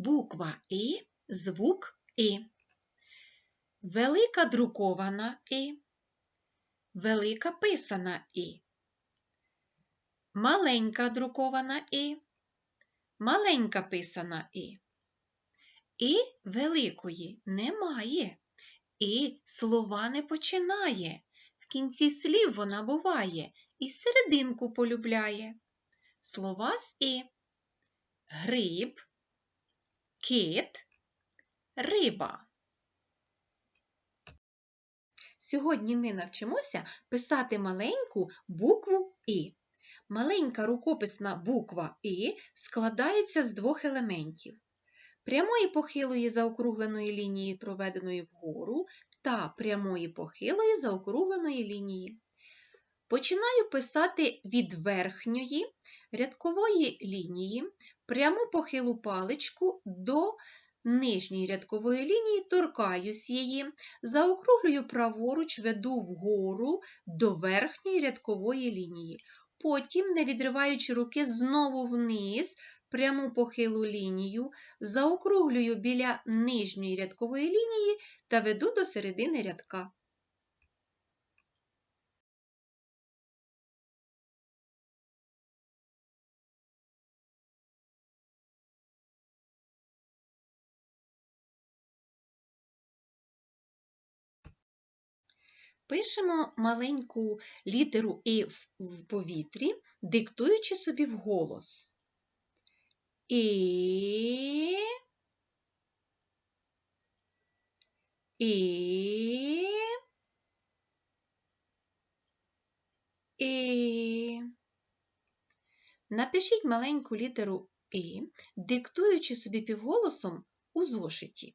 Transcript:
Буква І, звук І. Велика друкована І. Велика писана І. Маленька друкована І. Маленька писана І. І великої немає. І слова не починає. В кінці слів вона буває і серединку полюбляє. Слова з І. Гриб, кит, риба. Сьогодні ми навчимося писати маленьку букву І. Маленька рукописна буква І складається з двох елементів прямої похилої заокругленої лінії, проведеної вгору, та прямої похилої заокругленої лінії. Починаю писати від верхньої рядкової лінії пряму похилу паличку до нижньої рядкової лінії, торкаюсь її, заокруглюю праворуч, веду вгору до верхньої рядкової лінії. Потім, не відриваючи руки, знову вниз пряму похилу лінію, заокруглюю біля нижньої рядкової лінії та веду до середини рядка. Пишемо маленьку літеру І в- повітрі, диктуючи собі вголос. І. І. І. Напишіть маленьку літеру І, диктуючи собі півголосом у зошиті.